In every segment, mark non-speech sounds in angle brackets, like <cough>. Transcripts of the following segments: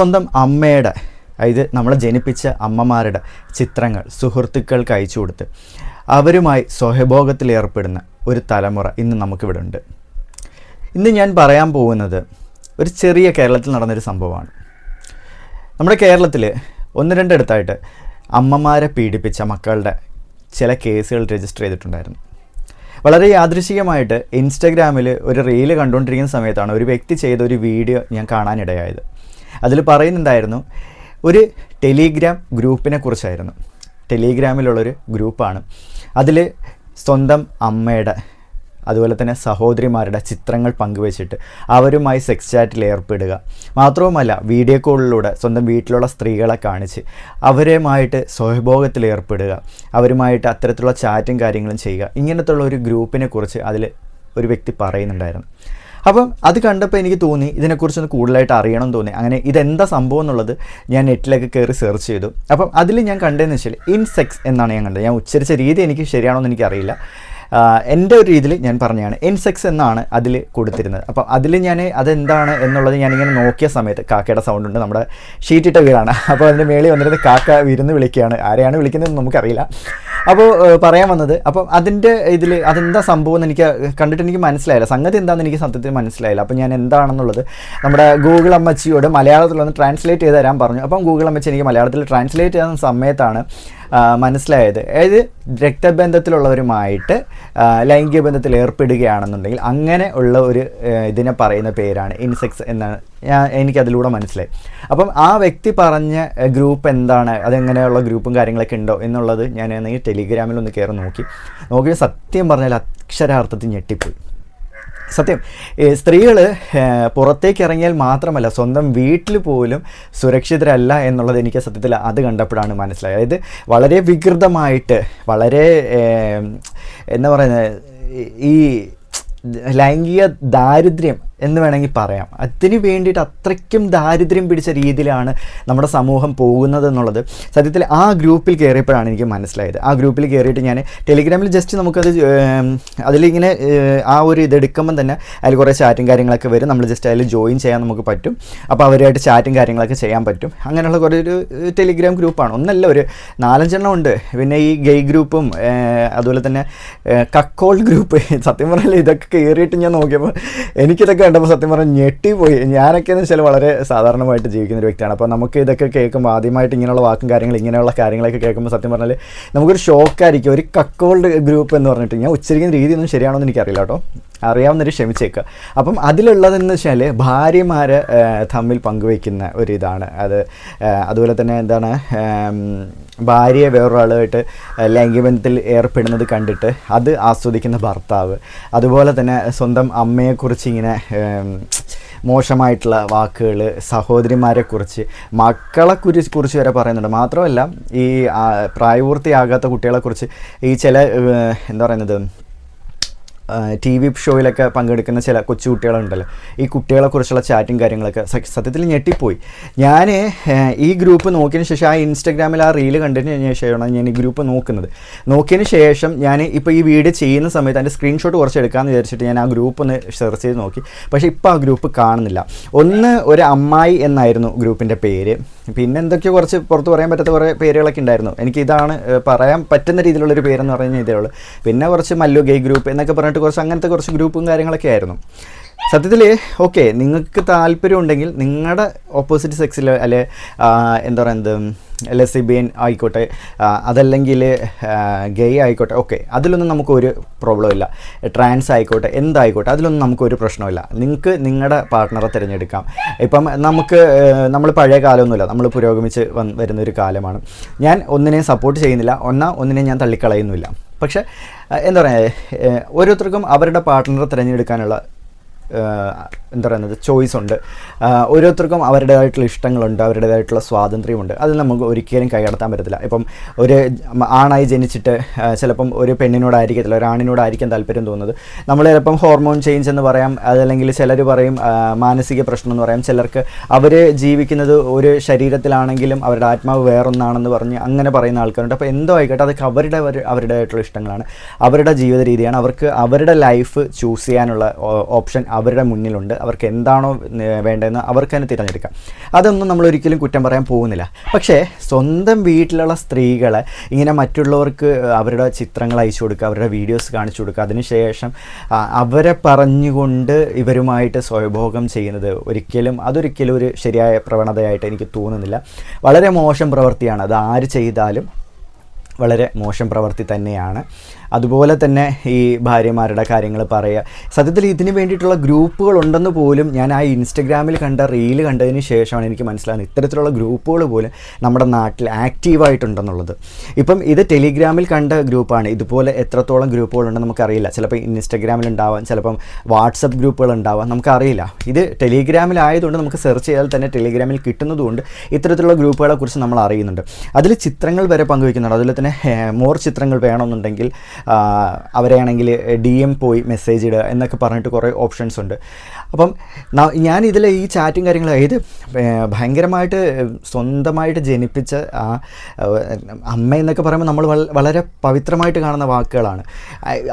സ്വന്തം അമ്മയുടെ അതായത് നമ്മളെ ജനിപ്പിച്ച അമ്മമാരുടെ ചിത്രങ്ങൾ സുഹൃത്തുക്കൾക്ക് അയച്ചു കൊടുത്ത് അവരുമായി സ്വഹഭോഗത്തിൽ ഏർപ്പെടുന്ന ഒരു തലമുറ ഇന്ന് നമുക്കിവിടെ ഉണ്ട് ഇന്ന് ഞാൻ പറയാൻ പോകുന്നത് ഒരു ചെറിയ കേരളത്തിൽ നടന്നൊരു സംഭവമാണ്. നമ്മുടെ കേരളത്തിൽ ഒന്ന് രണ്ടിടത്തായിട്ട് അമ്മമാരെ പീഡിപ്പിച്ച മക്കളുടെ ചില കേസുകൾ രജിസ്റ്റർ ചെയ്തിട്ടുണ്ടായിരുന്നു. വളരെ യാദൃശികമായിട്ട് ഇൻസ്റ്റഗ്രാമിൽ ഒരു റീൽ കണ്ടുകൊണ്ടിരിക്കുന്ന സമയത്താണ് ഒരു വ്യക്തി ചെയ്ത ഒരു വീഡിയോ ഞാൻ കാണാനിടയായത്. അതിൽ പറയുന്നുണ്ടായിരുന്നു ഒരു ടെലിഗ്രാം ഗ്രൂപ്പിനെ കുറിച്ചായിരുന്നു. ടെലിഗ്രാമിലുള്ളൊരു ഗ്രൂപ്പാണ്. അതിൽ സ്വന്തം അമ്മയുടെ അതുപോലെ തന്നെ സഹോദരിമാരുടെ ചിത്രങ്ങൾ പങ്കുവച്ചിട്ട് അവരുമായി സെക്സ് ചാറ്റിൽ ഏർപ്പെടുക. മാത്രവുമല്ല വീഡിയോ കോളിലൂടെ സ്വന്തം വീട്ടിലുള്ള സ്ത്രീകളെ കാണിച്ച് അവരുമായിട്ട് സ്വയഭോഗത്തിൽ ഏർപ്പെടുക അവരുമായിട്ട് അത്തരത്തിലുള്ള ചാറ്റും കാര്യങ്ങളും ചെയ്യുക ഇങ്ങനത്തുള്ള ഒരു ഗ്രൂപ്പിനെ കുറിച്ച് അതിൽ ഒരു വ്യക്തി പറയുന്നുണ്ടായിരുന്നു. അപ്പം അത് കണ്ടപ്പോൾ എനിക്ക് തോന്നി ഇതിനെക്കുറിച്ചൊന്ന് കൂടുതലായിട്ട് അറിയണം എന്ന് തോന്നി. അങ്ങനെ ഇതെന്താ സംഭവം എന്നുള്ളത് ഞാൻ നെറ്റിലൊക്കെ കയറി സെർച്ച് ചെയ്തു. അപ്പം അതിൽ ഞാൻ കണ്ടതെന്ന് വെച്ചാൽ ഇൻസെക്സ് എന്നാണ് ഞാൻ കണ്ടത്. ഞാൻ ഉച്ചരിച്ച രീതി എനിക്ക് ശരിയാണോ എന്ന് എനിക്കറിയില്ല എന്റെ ഒരു രീതിയിൽ ഞാൻ പറഞ്ഞതാണ്. ഇൻസെക്സ് എന്നാണ് അതിൽ കൊടുത്തിരുന്നത്. അപ്പം അതിൽ ഞാൻ അതെന്താണ് എന്നുള്ളത് ഞാനിങ്ങനെ നോക്കിയ സമയത്ത് കാക്കയുടെ സൗണ്ട് ഉണ്ട്. നമ്മുടെ ഷീറ്റിട്ട വീടാണ്. <laughs> അപ്പോൾ അതിന്റെ മേളിൽ വന്നിരുന്നത് കാക്ക വിരുന്ന് വിളിക്കുകയാണ്. ആരെയാണ് വിളിക്കുന്നതെന്ന് നമുക്കറിയില്ല. അപ്പോൾ പറയാൻ വന്നത് അപ്പോൾ അതിന്റെ ഇതിൽ അതെന്താ സംഭവം എന്ന് എനിക്ക് കണ്ടിട്ട് എനിക്ക് മനസ്സിലായില്ല. സംഗതി എന്താണെന്ന് എനിക്ക് സത്യത്തിൽ മനസ്സിലായില്ല. അപ്പോൾ ഞാൻ എന്താണെന്നുള്ളത് നമ്മുടെ ഗൂഗിൾ അമ്മച്ചിയോട് മലയാളത്തിലൊന്ന് ട്രാൻസ്ലേറ്റ് ചെയ്ത് തരാൻ പറഞ്ഞു. അപ്പം ഗൂഗിൾ അമ്മച്ചി എനിക്ക് മലയാളത്തിൽ ട്രാൻസ്ലേറ്റ് ചെയ്യുന്ന സമയത്താണ് മനസ്സിലായത്. അതായത് രക്തബന്ധത്തിലുള്ളവരുമായിട്ട് ലൈംഗിക ബന്ധത്തിൽ ഏർപ്പെടുകയാണെന്നുണ്ടെങ്കിൽ അങ്ങനെ ഉള്ള ഒരു ഇതിനെ പറയുന്ന പേരാണ് ഇൻസെക്സ് എന്നാണ്. ഞാൻ എനിക്കതിലൂടെ മനസ്സിലായി. അപ്പം ആ വ്യക്തി പറഞ്ഞ ഗ്രൂപ്പ് എന്താണ്? അതെങ്ങനെയുള്ള ഗ്രൂപ്പും കാര്യങ്ങളൊക്കെ ഉണ്ടോ എന്നുള്ളത് ഞാൻ ടെലിഗ്രാമിൽ ഒന്ന് കയറി നോക്കി. നോക്കി സത്യം പറഞ്ഞാൽ അക്ഷരാർത്ഥത്തിൽ ഞെട്ടിപ്പോയി. സത്യം. സ്ത്രീകൾ പുറത്തേക്ക് ഇറങ്ങിയാൽ മാത്രമല്ല സ്വന്തം വീട്ടിൽ പോലും സുരക്ഷിതരല്ല എന്നുള്ളത് എനിക്ക് സത്യത്തിൽ അത് കണ്ടപ്പോഴാണ് മനസ്സിലായത്. അതായത് വളരെ വികൃതമായിട്ട് വളരെ എന്താ പറയുന്നത് ഈ ലൈംഗിക ദാരിദ്ര്യം എന്ന് വേണമെങ്കിൽ പറയാം. അതിന് വേണ്ടിയിട്ട് അത്രയ്ക്കും ദാരിദ്ര്യം പിടിച്ച രീതിയിലാണ് നമ്മുടെ സമൂഹം പോകുന്നത് എന്നുള്ളത് സത്യത്തിൽ ആ ഗ്രൂപ്പിൽ കയറിയപ്പോഴാണ് എനിക്ക് മനസ്സിലായത്. ആ ഗ്രൂപ്പിൽ കയറിയിട്ട് ഞാൻ ടെലിഗ്രാമിൽ ജസ്റ്റ് നമുക്കത് അതിലിങ്ങനെ ആ ഒരു ഇതെടുക്കുമ്പം തന്നെ അതിൽ കുറേ ചാറ്റും കാര്യങ്ങളൊക്കെ വരും. നമ്മൾ ജസ്റ്റ് അതിൽ ജോയിൻ ചെയ്യാൻ നമുക്ക് പറ്റും. അപ്പോൾ അവരുമായിട്ട് ചാറ്റും കാര്യങ്ങളൊക്കെ ചെയ്യാൻ പറ്റും. അങ്ങനെയുള്ള കുറേ ഒരു ടെലിഗ്രാം ഗ്രൂപ്പാണ്. ഒന്നല്ല ഒരു നാലഞ്ചെണ്ണം ഉണ്ട്. പിന്നെ ഈ ഗെയ് ഗ്രൂപ്പും അതുപോലെ തന്നെ കക്കോൾ ഗ്രൂപ്പ്. സത്യം പറഞ്ഞാൽ ഇതൊക്കെ കയറിയിട്ട് ഞാൻ നോക്കിയപ്പോൾ എനിക്കിതൊക്കെ കണ്ടപ്പോൾ സത്യം പറഞ്ഞാൽ ഞെട്ടിപ്പോയി ഞാനൊക്കെ എന്ന് വെച്ചാൽ വളരെ സാധാരണമായിട്ട് ജീവിക്കുന്ന ഒരു വ്യക്തിയാണ്. അപ്പോൾ നമുക്ക് ഇതൊക്കെ കേൾക്കുമ്പോൾ ആദ്യമായിട്ട് ഇങ്ങനെയുള്ള വാക്കും കാര്യങ്ങൾ ഇങ്ങനെയുള്ള കാര്യങ്ങളൊക്കെ കേൾക്കുമ്പോൾ സത്യം പറഞ്ഞാൽ നമുക്കൊരു ഷോക്കായിരിക്കും ഒരു കക്കോൾഡ് ഗ്രൂപ്പ് എന്ന് പറഞ്ഞിട്ട് ഞാൻ ഉച്ചരിക്കുന്ന രീതിയൊന്നും ശരിയാണോ എന്ന് എനിക്കറിയില്ല കേട്ടോ. അറിയാവുന്നൊരു ക്ഷമിച്ചേക്കുക അപ്പം അതിലുള്ളതെന്ന് വെച്ചാൽ ഭാര്യമാർ തമ്മിൽ പങ്കുവയ്ക്കുന്ന ഒരു അത് അതുപോലെ തന്നെ എന്താണ് ഭാര്യയെ വേറൊരാളുമായിട്ട് ലൈംഗികബന്ധത്തിൽ ഏർപ്പെടുന്നത് കണ്ടിട്ട് അത് ആസ്വദിക്കുന്ന ഭർത്താവ്. അതുപോലെ തന്നെ സ്വന്തം അമ്മയെക്കുറിച്ച് ഇങ്ങനെ മോശമായിട്ടുള്ള വാക്കുകൾ സഹോദരിമാരെക്കുറിച്ച് മക്കളെ കുറിച്ച് കുറിച്ച് വരെ പറയുന്നുണ്ട്. മാത്രമല്ല ഈ പ്രായപൂർത്തിയാകാത്ത കുട്ടികളെക്കുറിച്ച് ഈ ചില എന്താ പറയുന്നത് ടി വി ഷോയിലൊക്കെ പങ്കെടുക്കുന്ന ചില കൊച്ചു കുട്ടികളുണ്ടല്ലോ. ഈ കുട്ടികളെക്കുറിച്ചുള്ള ചാറ്റും കാര്യങ്ങളൊക്കെ സത്യത്തിൽ ഞെട്ടിപ്പോയി. ഞാൻ ഈ ഗ്രൂപ്പ് നോക്കിയതിന് ശേഷം ആ ഇൻസ്റ്റഗ്രാമിൽ ആ റീൽ കണ്ടതിന് ശേഷമാണ് ഞാൻ ഈ ഗ്രൂപ്പ് നോക്കുന്നത്. നോക്കിയതിന് ശേഷം ഞാൻ ഇപ്പോൾ ഈ വീഡിയോ ചെയ്യുന്ന സമയത്ത് അതിന്റെ സ്ക്രീൻഷോട്ട് കുറച്ച് എടുക്കാമെന്ന് വിചാരിച്ചിട്ട് ഞാൻ ആ ഗ്രൂപ്പ് ഒന്ന് സെർച്ച് ചെയ്ത് നോക്കി. പക്ഷേ ഇപ്പോൾ ആ ഗ്രൂപ്പ് കാണുന്നില്ല. ഒന്ന് ഒരു അമ്മായി എന്നായിരുന്നു ഗ്രൂപ്പിന്റെ പേര്. പിന്നെ എന്തൊക്കെയോ കുറച്ച് പുറത്ത് പറയാൻ പറ്റാത്ത കുറേ പേരുകളൊക്കെ ഉണ്ടായിരുന്നു. എനിക്ക് ഇതാണ് പറയാൻ പറ്റുന്ന രീതിയിലുള്ളൊരു പേരെന്ന് പറഞ്ഞാൽ ഇതേ ഉള്ളൂ. പിന്നെ കുറച്ച് മല്ലു ഗെയ് ഗ്രൂപ്പ് എന്നൊക്കെ പറഞ്ഞിട്ട് കുറച്ച് അങ്ങനത്തെ കുറച്ച് ഗ്രൂപ്പും കാര്യങ്ങളൊക്കെ ആയിരുന്നു. സത്യത്തിൽ ഓക്കെ നിങ്ങൾക്ക് താല്പര്യം ഉണ്ടെങ്കിൽ നിങ്ങളുടെ ഓപ്പോസിറ്റ് സെക്സിൽ അല്ലെ എന്താ പറയുന്നത് ലെസിബിയൻ ആയിക്കോട്ടെ അതല്ലെങ്കിൽ ഗെയ് ആയിക്കോട്ടെ ഓക്കെ അതിലൊന്നും നമുക്കൊരു പ്രോബ്ലം ഇല്ല. ട്രാൻസ് ആയിക്കോട്ടെ എന്തായിക്കോട്ടെ അതിലൊന്നും നമുക്കൊരു പ്രശ്നമില്ല നിങ്ങൾക്ക് നിങ്ങളുടെ പാർട്ട്ണറെ തിരഞ്ഞെടുക്കാം. ഇപ്പം നമുക്ക് നമ്മൾ പഴയ കാലമൊന്നുമില്ല. നമ്മൾ പുരോഗമിച്ച് വന്ന് വരുന്ന ഒരു കാലമാണ്. ഞാൻ ഒന്നിനെ സപ്പോർട്ട് ചെയ്യുന്നില്ല. ഒന്നാ ഒന്നിനെ ഞാൻ തള്ളിക്കളയുന്നില്ല പക്ഷേ എന്താ പറയുക ഓരോരുത്തർക്കും അവരുടെ പാർട്ട്ണറെ തിരഞ്ഞെടുക്കാനുള്ള 呃 എന്താ പറയുന്നത് ചോയ്സ് ഉണ്ട്. ഓരോരുത്തർക്കും അവരുടേതായിട്ടുള്ള ഇഷ്ടങ്ങളുണ്ട് അവരുടേതായിട്ടുള്ള സ്വാതന്ത്ര്യമുണ്ട്. അത് നമുക്ക് ഒരിക്കലും കൈകടത്താൻ പറ്റത്തില്ല. ഇപ്പം ഒരു ആണായി ജനിച്ചിട്ട് ചിലപ്പം ഒരു പെണ്ണിനോടായിരിക്കത്തില്ല ഒരു ആണിനോടായിരിക്കും താല്പര്യം തോന്നുന്നത്. നമ്മൾ ചിലപ്പം ഹോർമോൺ ചേഞ്ച് എന്ന് പറയാം അതല്ലെങ്കിൽ ചിലർ പറയും മാനസിക പ്രശ്നം എന്ന് പറയാം. ചിലർക്ക് അവർ ജീവിക്കുന്നത് ഒരു ശരീരത്തിലാണെങ്കിലും അവരുടെ ആത്മാവ് വേറൊന്നാണെന്ന് പറഞ്ഞ് അങ്ങനെ പറയുന്ന ആൾക്കാരുണ്ട്. അപ്പോൾ എന്തോ ആയിക്കോട്ടെ അതൊക്കെ അവരുടെ അവരുടേതായിട്ടുള്ള ഇഷ്ടങ്ങളാണ്. അവരുടെ ജീവിത രീതിയാണ്. അവർക്ക് അവരുടെ ലൈഫ് ചൂസ് ചെയ്യാനുള്ള ഓപ്ഷൻ അവരുടെ മുന്നിലുണ്ട്. അവർക്ക് എന്താണോ വേണ്ടതെന്ന് അവർക്ക് തന്നെ തിരഞ്ഞെടുക്കാം. അതൊന്നും നമ്മൾ ഒരിക്കലും കുറ്റം പറയാൻ പോകുന്നില്ല. പക്ഷേ സ്വന്തം വീട്ടിലുള്ള സ്ത്രീകളെ ഇങ്ങനെ മറ്റുള്ളവർക്ക് അവരുടെ ചിത്രങ്ങൾ അയച്ചു കൊടുക്കുക അവരുടെ വീഡിയോസ് കാണിച്ചു കൊടുക്കുക അതിനുശേഷം അവരെ പറഞ്ഞുകൊണ്ട് ഇവരുമായിട്ട് സ്വയഭോഗം ചെയ്യുന്നത് ഒരിക്കലും അതൊരിക്കലും ഒരു ശരിയായ പ്രവണതയായിട്ട് എനിക്ക് തോന്നുന്നില്ല. വളരെ മോശം പ്രവൃത്തിയാണ്. അത് ആര് ചെയ്താലും വളരെ മോശം പ്രവൃത്തി തന്നെയാണ്. അതുപോലെ തന്നെ ഈ ഭാര്യമാരുടെ കാര്യങ്ങൾ പറയുക. സത്യത്തിൽ ഇതിന് വേണ്ടിയിട്ടുള്ള ഗ്രൂപ്പുകൾ ഉണ്ടെന്ന് പോലും ഞാൻ ആ ഇൻസ്റ്റഗ്രാമിൽ കണ്ട റീൽ കണ്ടതിന് ശേഷമാണ് എനിക്ക് മനസ്സിലാകുന്നത്. ഇത്തരത്തിലുള്ള ഗ്രൂപ്പുകൾ പോലും നമ്മുടെ നാട്ടിൽ ആക്റ്റീവായിട്ടുണ്ടെന്നുള്ളത്. ഇപ്പം ഇത് ടെലിഗ്രാമിൽ കണ്ട ഗ്രൂപ്പാണ്. ഇതുപോലെ എത്രത്തോളം ഗ്രൂപ്പുകളുണ്ടെന്ന് നമുക്കറിയില്ല. ചിലപ്പോൾ ഇൻസ്റ്റഗ്രാമിൽ ഉണ്ടാവാം ചിലപ്പം വാട്സപ്പ് ഗ്രൂപ്പുകൾ ഉണ്ടാവാം നമുക്കറിയില്ല. ഇത് ടെലിഗ്രാമിലായതുകൊണ്ട് നമുക്ക് സെർച്ച് ചെയ്താൽ തന്നെ ടെലിഗ്രാമിൽ കിട്ടുന്നതുകൊണ്ട് ഇത്തരത്തിലുള്ള ഗ്രൂപ്പുകളെക്കുറിച്ച് നമ്മൾ അറിയുന്നുണ്ട്. അതിൽ ചിത്രങ്ങൾ വരെ പങ്കുവയ്ക്കുന്നുണ്ട്. അതുപോലെ തന്നെ മോർ ചിത്രങ്ങൾ വേണമെന്നുണ്ടെങ്കിൽ അവരെയാണെങ്കിൽ ഡി എം പോയി മെസ്സേജ് ഇടുക എന്നൊക്കെ പറഞ്ഞിട്ട് കുറേ ഓപ്ഷൻസ് ഉണ്ട്. അപ്പം ഞാൻ ഇതിൽ ഈ ചാറ്റും കാര്യങ്ങളും ഇത് ഭയങ്കരമായിട്ട് സ്വന്തമായിട്ട് ജനിപ്പിച്ച ആ അമ്മ എന്നൊക്കെ പറയുമ്പോൾ നമ്മൾ വളരെ പവിത്രമായിട്ട് കാണുന്ന വാക്കുകളാണ്.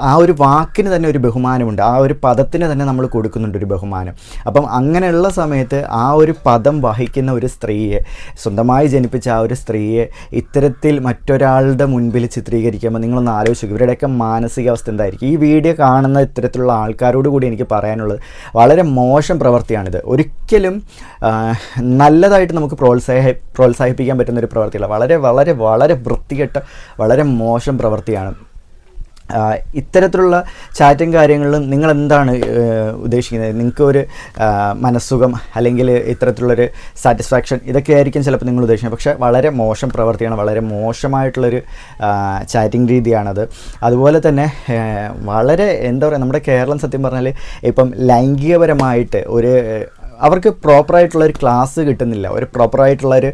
ആ- ഒരു വാക്കിന് തന്നെ ഒരു ബഹുമാനമുണ്ട്. ആ ഒരു പദത്തിന് തന്നെ നമ്മൾ കൊടുക്കുന്നുണ്ട് ഒരു ബഹുമാനം. അപ്പം അങ്ങനെയുള്ള സമയത്ത് ആ ഒരു പദം വഹിക്കുന്ന ഒരു സ്ത്രീയെ സ്വന്തമായി ജനിപ്പിച്ച ആ ഒരു സ്ത്രീയെ ഇത്തരത്തിൽ മറ്റൊരാളുടെ മുൻപിൽ ചിത്രീകരിക്കുമ്പോൾ നിങ്ങളൊന്ന് ആലോചിച്ചു ഇവരുടെയൊക്കെ മാനസികാവസ്ഥ എന്തായിരിക്കും? ഈ വീഡിയോ കാണുന്ന ഇത്തരത്തിലുള്ള ആൾക്കാരോട് കൂടി എനിക്ക് പറയാനുള്ളത് വളരെ മോശം പ്രവൃത്തിയാണിത്. ഒരിക്കലും നല്ലതായിട്ട് നമുക്ക് പ്രോത്സാഹ പ്രോത്സാഹിപ്പിക്കാൻ പറ്റുന്ന ഒരു പ്രവൃത്തിയല്ല. വളരെ വളരെ വളരെ വൃത്തികെട്ട വളരെ മോശം പ്രവൃത്തിയാണ്. ഇത്തരത്തിലുള്ള ചാറ്റും കാര്യങ്ങളിലും നിങ്ങൾ എന്താണ് ഉദ്ദേശിക്കുന്നത്? നിങ്ങൾക്ക് ഒരു മനസ്സുഖം അല്ലെങ്കിൽ ഇത്തരത്തിലുള്ളൊരു സാറ്റിസ്ഫാക്ഷൻ ഇതൊക്കെ ആയിരിക്കും ചിലപ്പോൾ നിങ്ങൾ ഉദ്ദേശിക്കുന്നത്. പക്ഷേ വളരെ മോശം പ്രവൃത്തിയാണ് വളരെ മോശമായിട്ടുള്ളൊരു ചാറ്റിംഗ് രീതിയാണത്. അതുപോലെ തന്നെ വളരെ എന്താ പറയുക നമ്മുടെ കേരളം സത്യം പറഞ്ഞാൽ ഇപ്പം ലൈംഗികപരമായിട്ട് ഒരു അവർക്ക് പ്രോപ്പറായിട്ടുള്ള ഒരു ക്ലാസ് കിട്ടുന്നില്ല. ഒരു പ്രോപ്പറായിട്ടുള്ള ഒരു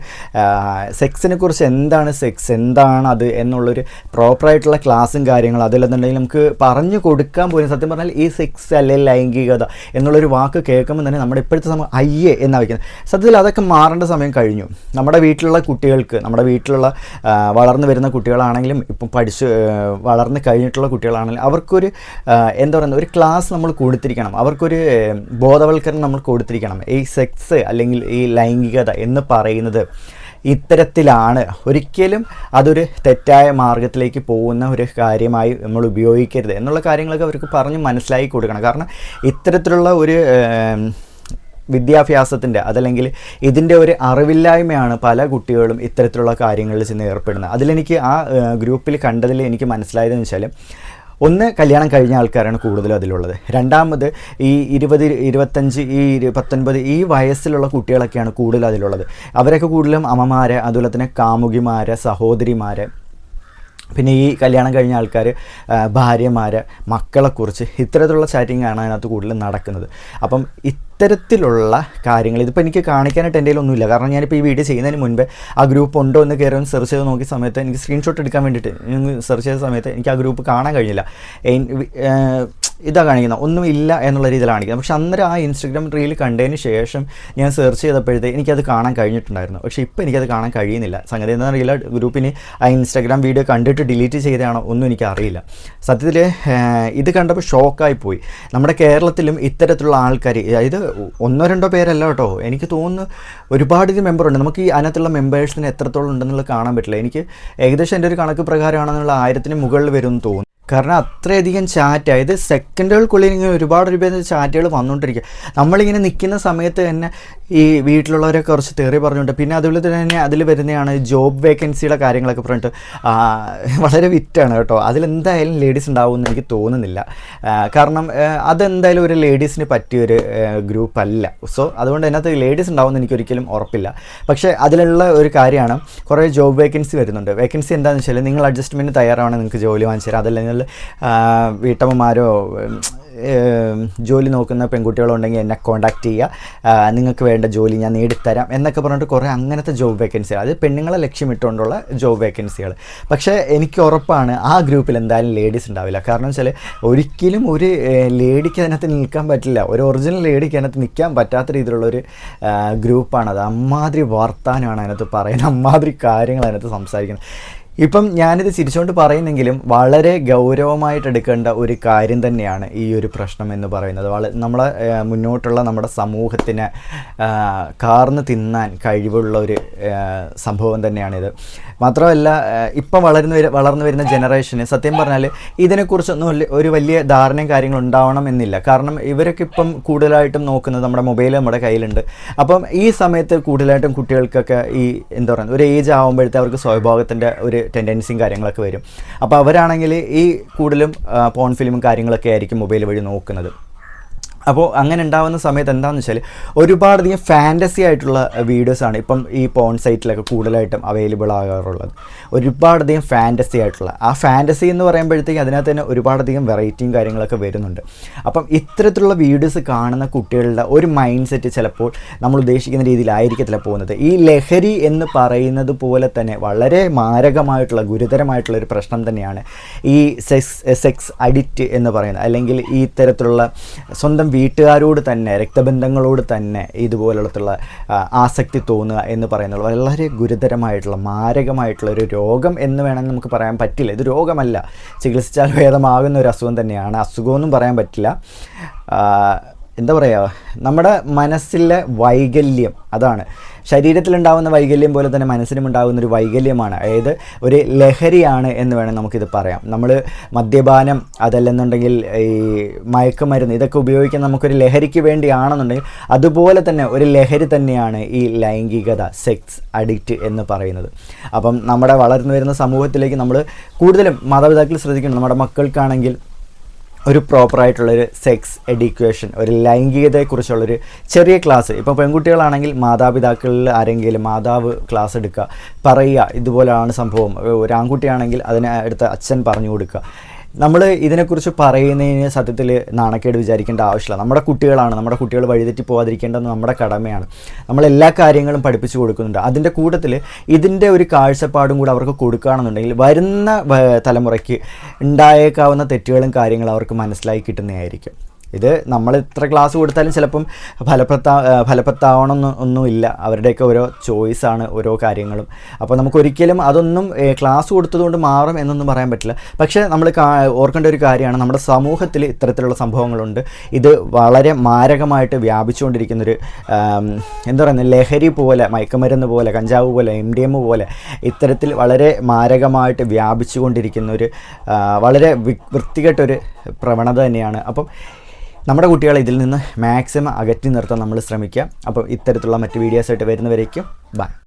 സെക്സിനെ കുറിച്ച് എന്താണ് സെക്സ് എന്താണ് അത് എന്നുള്ളൊരു പ്രോപ്പറായിട്ടുള്ള ക്ലാസ്സും കാര്യങ്ങളും അതിലെന്നുണ്ടെങ്കിൽ നമുക്ക് പറഞ്ഞു കൊടുക്കാൻ പോലും സത്യം പറഞ്ഞാൽ ഈ സെക്സ് അല്ലെങ്കിൽ ലൈംഗികത എന്നുള്ളൊരു വാക്ക് കേൾക്കുമ്പോൾ തന്നെ നമ്മുടെ ഇപ്പോഴത്തെ സമയം അയ്യേ എന്നാ വയ്ക്കുന്നത്. സത്യത്തിൽ അതൊക്കെ മാറേണ്ട സമയം കഴിഞ്ഞു. നമ്മുടെ വീട്ടിലുള്ള കുട്ടികൾക്ക് നമ്മുടെ വീട്ടിലുള്ള വളർന്നു വരുന്ന കുട്ടികളാണെങ്കിലും ഇപ്പം പഠിച്ച് വളർന്നു കഴിഞ്ഞിട്ടുള്ള കുട്ടികളാണെങ്കിലും അവർക്കൊരു എന്താ പറയുന്നത് ഒരു ക്ലാസ് നമ്മൾ കൊടുത്തിരിക്കണം. അവർക്കൊരു ബോധവൽക്കരണം നമ്മൾ കൊടുത്തിരിക്കണം. ഈ സെക്സ് അല്ലെങ്കിൽ ഈ ലൈംഗികത എന്ന് പറയുന്നത് ഇത്തരത്തിലാണ്. ഒരിക്കലും അതൊരു തെറ്റായ മാർഗത്തിലേക്ക് പോകുന്ന ഒരു കാര്യമായി നമ്മൾ ഉപയോഗിക്കരുത് എന്നുള്ള കാര്യങ്ങളൊക്കെ അവർക്ക് പറഞ്ഞ് മനസ്സിലാക്കി കൊടുക്കണം. കാരണം ഇത്തരത്തിലുള്ള ഒരു വിദ്യാഭ്യാസത്തിന്റെ അതല്ലെങ്കിൽ ഇതിന്റെ ഒരു അറിവില്ലായ്മയാണ് പല കുട്ടികളും ഇത്തരത്തിലുള്ള കാര്യങ്ങളിൽ ചെന്ന് ഏർപ്പെടുന്നത്. അതിലെനിക്ക് ആ ഗ്രൂപ്പിൽ കണ്ടതിൽ എനിക്ക് മനസ്സിലായതെന്ന് വെച്ചാൽ ഒന്ന് കല്യാണം കഴിഞ്ഞ ആൾക്കാരാണ് കൂടുതലും അതിലുള്ളത്. രണ്ടാമത് ഈ ഇരുപത് ഇരുപത്തഞ്ച് ഈ പത്തൊൻപത് ഈ വയസ്സിലുള്ള കുട്ടികളൊക്കെയാണ് കൂടുതൽ അതിലുള്ളത്. അവരൊക്കെ കൂടുതലും അമ്മമാരെ അതുപോലെ തന്നെ കാമുകിമാരെ സഹോദരിമാരെ പിന്നെ ഈ കല്യാണം കഴിഞ്ഞ ആൾക്കാർ ഭാര്യമാരെ മക്കളെക്കുറിച്ച് ഇത്തരത്തിലുള്ള ചാറ്റിംഗ് ആണ് അതിനകത്ത് കൂടുതലും നടക്കുന്നത്. അപ്പം ഇത്തരത്തിലുള്ള കാര്യങ്ങൾ ഇതിപ്പോൾ എനിക്ക് കാണിക്കാനായിട്ട് എന്റെ ഒന്നുമില്ല കാരണം ഞാനിപ്പോൾ ഈ വീഡിയോ ചെയ്യുന്നതിന് മുൻപേ ആ ഗ്രൂപ്പ് ഉണ്ടോ എന്ന് കയറി ഒന്ന് സെർച്ച് ചെയ്ത് നോക്കിയ സമയത്ത് എനിക്ക് സ്ക്രീൻഷോട്ട് എടുക്കാൻ വേണ്ടിയിട്ട് സെർച്ച് ചെയ്ത സമയത്ത് എനിക്ക് ആ ഗ്രൂപ്പ് കാണാൻ കഴിഞ്ഞില്ല. ഇതാ കാണിക്കുന്നത്. ഒന്നും ഇല്ല എന്നുള്ള രീതിയിൽ കാണിക്കുന്നത്. പക്ഷെ അന്നേരം ആ ഇൻസ്റ്റഗ്രാം റീൽ കണ്ടതിന് ശേഷം ഞാൻ സെർച്ച് ചെയ്തപ്പോഴത്തേക്ക് എനിക്കത് കാണാൻ കഴിഞ്ഞിട്ടുണ്ടായിരുന്നു. പക്ഷേ ഇപ്പോൾ എനിക്കത് കാണാൻ കഴിയുന്നില്ല. സംഗതി എന്താ അറിയില്ല. ഗ്രൂപ്പിന് ആ ഇൻസ്റ്റാഗ്രാം വീഡിയോ കണ്ടിട്ട് ഡിലീറ്റ് ചെയ്തതാണോ ഒന്നും എനിക്കറിയില്ല സത്യത്തിൽ ഇത് കണ്ടപ്പോൾ ഷോക്കായി പോയി. നമ്മുടെ കേരളത്തിലും ഇത്തരത്തിലുള്ള ആൾക്കാർ അതായത് ഒന്നോ രണ്ടോ പേരല്ല കേട്ടോ. എനിക്ക് തോന്നുന്നു ഒരുപാട് ഉണ്ട്. നമുക്ക് ഈ അതിനകത്തുള്ള മെമ്പേഴ്സിന് എത്രത്തോളം ഉണ്ടെന്നുള്ളത് കാണാൻ പറ്റില്ല. എനിക്ക് ഏകദേശം എന്റെ ഒരു കണക്ക് പ്രകാരമാണെന്നുള്ള ആയിരത്തിന് മുകളിൽ വരും തോന്നുന്നു. കാരണം അത്രയധികം ചാറ്റ് അതായത് സെക്കൻഡുകൾക്കുള്ളിൽ ഇങ്ങനെ ഒരുപാട് ഒരുപാട് ചാറ്റുകൾ വന്നുകൊണ്ടിരിക്കുക നമ്മളിങ്ങനെ നിൽക്കുന്ന സമയത്ത് തന്നെ ഈ വീട്ടിലുള്ളവരെ കുറച്ച് തെറി പറഞ്ഞുകൊണ്ട് പിന്നെ അതുപോലെ തന്നെ അതിൽ വരുന്നതാണ് ജോബ് വേക്കൻസിയുടെ കാര്യങ്ങളൊക്കെ പറഞ്ഞിട്ട്. വളരെ വിറ്റാണ് കേട്ടോ. അതിലെന്തായാലും ലേഡീസ് ഉണ്ടാവുമെന്ന് എനിക്ക് തോന്നുന്നില്ല. കാരണം അതെന്തായാലും ഒരു ലേഡീസിന് പറ്റിയൊരു ഗ്രൂപ്പല്ല സോ അതുകൊണ്ട് അതിനകത്ത് ലേഡീസ് ഉണ്ടാവുമെന്ന് എനിക്ക് ഒരിക്കലും ഉറപ്പില്ല. പക്ഷേ അതിലുള്ള ഒരു കാര്യമാണ് കുറേ ജോബ് വേക്കൻസി വരുന്നുണ്ട്. വേക്കൻസി എന്താണെന്ന് വെച്ചാൽ നിങ്ങൾ അഡ്ജസ്റ്റ്മെന്റ് തയ്യാറാണ് നിങ്ങൾക്ക് ജോലി വാങ്ങിച്ചു തരാം. അതല്ലെങ്കിൽ വീട്ടമ്മമാരോ ജോലി നോക്കുന്ന പെൺകുട്ടികളുണ്ടെങ്കിൽ എന്നെ കോൺടാക്റ്റ് ചെയ്യുക. നിങ്ങൾക്ക് വേണ്ട ജോലി ഞാൻ നേടിത്തരാം എന്നൊക്കെ പറഞ്ഞിട്ട് കുറേ അങ്ങനത്തെ ജോബ് വേക്കൻസികൾ അത് പെണ്ണുങ്ങളെ ലക്ഷ്യമിട്ടുകൊണ്ടുള്ള ജോബ് വേക്കൻസികൾ പക്ഷേ എനിക്ക് ഉറപ്പാണ് ആ ഗ്രൂപ്പിൽ എന്തായാലും ലേഡീസ് ഉണ്ടാവില്ല. കാരണം വെച്ചാൽ ഒരിക്കലും ഒരു ലേഡിക്ക് അതിനകത്ത് നിൽക്കാൻ പറ്റില്ല. ഒരു ഒറിജിനൽ ലേഡിക്ക് അതിനകത്ത് നിൽക്കാൻ പറ്റാത്ത രീതിയിലുള്ളൊരു ഗ്രൂപ്പാണ് അത്. അമ്മാതിരി വർത്താനമാണ് അതിനകത്ത് പറയുന്നത്. അമ്മാതിരി കാര്യങ്ങൾ അതിനകത്ത് സംസാരിക്കുന്നത്. ഇപ്പം ഞാനിത് ചിരിച്ചുകൊണ്ട് പറയുന്നെങ്കിലും വളരെ ഗൗരവമായിട്ട് എടുക്കേണ്ട ഒരു കാര്യം തന്നെയാണ് ഈ ഒരു പ്രശ്നം എന്ന് പറയുന്നത്. വള നമ്മളെ മുന്നോട്ടുള്ള നമ്മുടെ സമൂഹത്തിന് കാർന്ന് തിന്നാൻ കഴിവുള്ള ഒരു സംഭവം തന്നെയാണിത്. മാത്രമല്ല ഇപ്പം വളർന്നു വളർന്നു വരുന്ന ജനറേഷന് സത്യം പറഞ്ഞാൽ ഇതിനെക്കുറിച്ചൊന്നും ഒരു വലിയ ധാരണയും കാര്യങ്ങളും ഉണ്ടാവണം എന്നില്ല. കാരണം ഇവരൊക്കെ ഇപ്പം കൂടുതലായിട്ടും നോക്കുന്നത് നമ്മുടെ മൊബൈൽ നമ്മുടെ കയ്യിലുണ്ട്. അപ്പം ഈ സമയത്ത് കൂടുതലായിട്ടും കുട്ടികൾക്കൊക്കെ ഈ എന്താ പറയുക ഒരു ഏജ് ആകുമ്പോഴത്തെ അവർക്ക് സ്വഭാവത്തിന്റെ ഒരു ടെൻഡൻസിയും കാര്യങ്ങളൊക്കെ വരും. അപ്പോൾ അവരാണെങ്കിൽ ഈ കൂടുതലും പോൺ ഫിലിമും കാര്യങ്ങളൊക്കെ ആയിരിക്കും മൊബൈൽ വഴി നോക്കുന്നത്. അപ്പോൾ അങ്ങനെ ഉണ്ടാവുന്ന സമയത്ത് എന്താണെന്ന് വെച്ചാൽ ഒരുപാടധികം ഫാന്റസി ആയിട്ടുള്ള വീഡിയോസാണ് ഇപ്പം ഈ പോൺ സൈറ്റിലൊക്കെ കൂടുതലായിട്ടും അവൈലബിൾ ആകാറുള്ളത്. ഒരുപാടധികം ഫാന്റസി ആയിട്ടുള്ള. ആ ഫാന്റസി എന്ന് പറയുമ്പോഴത്തേക്കും അതിനകത്ത് തന്നെ ഒരുപാടധികം വെറൈറ്റിയും കാര്യങ്ങളൊക്കെ വരുന്നുണ്ട്. അപ്പം ഇത്തരത്തിലുള്ള വീഡിയോസ് കാണുന്ന കുട്ടികളുടെ ഒരു മൈൻഡ് സെറ്റ് ചിലപ്പോൾ നമ്മൾ ഉദ്ദേശിക്കുന്ന രീതിയിലായിരിക്കത്തില്ല പോകുന്നത്. ഈ ലഹരി എന്ന് പറയുന്നത് പോലെ തന്നെ വളരെ മാരകമായിട്ടുള്ള ഗുരുതരമായിട്ടുള്ള ഒരു പ്രശ്നം തന്നെയാണ് ഈ സെക്സ് സെക്സ് അഡിക്റ്റ് എന്ന് പറയുന്നത്. അല്ലെങ്കിൽ ഈ തരത്തിലുള്ള സ്വന്തം വീട്ടുകാരോട് തന്നെ രക്തബന്ധങ്ങളോട് തന്നെ ഇതുപോലുള്ള ആസക്തി തോന്നുക എന്ന് പറയുന്നത് വളരെ ഗുരുതരമായിട്ടുള്ള മാരകമായിട്ടുള്ള ഒരു രോഗം എന്ന് വേണമെങ്കിൽ നമുക്ക് പറയാൻ പറ്റില്ല. ഇത് രോഗമല്ല. ചികിത്സിച്ചാൽ ഭേദമാകുന്ന ഒരു അസുഖം തന്നെയാണ്. അസുഖമൊന്നും പറയാൻ പറ്റില്ല. എന്താ പറയുക നമ്മുടെ മനസ്സിലെ വൈകല്യം അതാണ്. ശരീരത്തിലുണ്ടാകുന്ന വൈകല്യം പോലെ തന്നെ മനസ്സിനും ഉണ്ടാകുന്ന ഒരു വൈകല്യമാണ്. അതായത് ഒരു ലഹരിയാണ് എന്ന് വേണം നമുക്കിത് പറയാം. നമ്മൾ മദ്യപാനം അതല്ലെന്നുണ്ടെങ്കിൽ ഈ മയക്കുമരുന്ന് ഇതൊക്കെ ഉപയോഗിക്കാൻ നമുക്കൊരു ലഹരിക്ക് വേണ്ടിയാണെന്നുണ്ടെങ്കിൽ അതുപോലെ തന്നെ ഒരു ലഹരി തന്നെയാണ് ഈ ലൈംഗികത സെക്സ് അഡിക്റ്റ് എന്ന് പറയുന്നത്. അപ്പം നമ്മുടെ വളർന്നു വരുന്ന സമൂഹത്തിലേക്ക് നമ്മൾ കൂടുതലും മാതാപിതാക്കൾ ശ്രദ്ധിക്കണം നമ്മുടെ മക്കൾക്കാണെങ്കിൽ ഒരു പ്രോപ്പറായിട്ടുള്ളൊരു സെക്സ് എഡ്യൂക്കേഷൻ ഒരു ലൈംഗികതയെക്കുറിച്ചുള്ളൊരു ചെറിയ ക്ലാസ് ഇപ്പോൾ പെൺകുട്ടികളാണെങ്കിൽ മാതാപിതാക്കളിൽ ആരെങ്കിലും മാതാവ് ക്ലാസ് എടുക്കുക പറയുക ഇതുപോലെയാണ് സംഭവം. ഒരു ആൺകുട്ടിയാണെങ്കിൽ അതിനെ അടുത്ത അച്ഛൻ പറഞ്ഞു കൊടുക്കുക. നമ്മൾ ഇതിനെക്കുറിച്ച് പറയുന്നതിന് സത്യത്തിൽ നാണക്കേട് വിചാരിക്കേണ്ട ആവശ്യമില്ല. നമ്മുടെ കുട്ടികളാണ് നമ്മുടെ കുട്ടികൾ വഴിതെറ്റി പോകാതിരിക്കേണ്ടത് നമ്മുടെ കടമയാണ്. നമ്മൾ എല്ലാ കാര്യങ്ങളും പഠിപ്പിച്ചു കൊടുക്കുന്നുണ്ട്. അതിന്റെ കൂട്ടത്തിൽ ഇതിന്റെ ഒരു കാഴ്ചപ്പാടും കൂടെ അവർക്ക് കൊടുക്കുകയാണെന്നുണ്ടെങ്കിൽ വരുന്ന തലമുറയ്ക്ക് ഉണ്ടായേക്കാവുന്ന തെറ്റുകളും കാര്യങ്ങളും അവർക്ക് മനസ്സിലാക്കി കിട്ടുന്നതായിരിക്കും. ഇത് നമ്മൾ ഇത്ര ക്ലാസ് കൊടുത്താലും ചിലപ്പം ഫലപ്രദ ഫലപ്രദമാവണമെന്ന് ഒന്നുമില്ല അവരുടെയൊക്കെ ഓരോ ചോയ്സാണ് ഓരോ കാര്യങ്ങളും. അപ്പോൾ നമുക്കൊരിക്കലും അതൊന്നും ക്ലാസ് കൊടുത്തതുകൊണ്ട് മാറും എന്നൊന്നും പറയാൻ പറ്റില്ല. പക്ഷേ നമ്മൾ ഓർക്കേണ്ട ഒരു കാര്യമാണ്. നമ്മുടെ സമൂഹത്തിൽ ഇത്തരത്തിലുള്ള സംഭവങ്ങളുണ്ട്. ഇത് വളരെ മാരകമായിട്ട് വ്യാപിച്ചുകൊണ്ടിരിക്കുന്നൊരു എന്താ പറയുന്നത് ലഹരി പോലെ മയക്കുമരുന്ന് പോലെ കഞ്ചാവ് പോലെ എം ഡി എം പോലെ ഇത്തരത്തിൽ വളരെ മാരകമായിട്ട് വ്യാപിച്ചുകൊണ്ടിരിക്കുന്ന ഒരു വളരെ വൃത്തികെട്ടൊരു പ്രവണത തന്നെയാണ്. അപ്പം നമ്മുടെ കുട്ടികളെ ഇതിൽ നിന്ന് മാക്സിമം അകറ്റി നിർത്താൻ നമ്മൾ ശ്രമിക്കുക. അപ്പോൾ ഇത്തരത്തിലുള്ള മറ്റ് വീഡിയോസായിട്ട് വരുന്നവരേക്കും ബൈ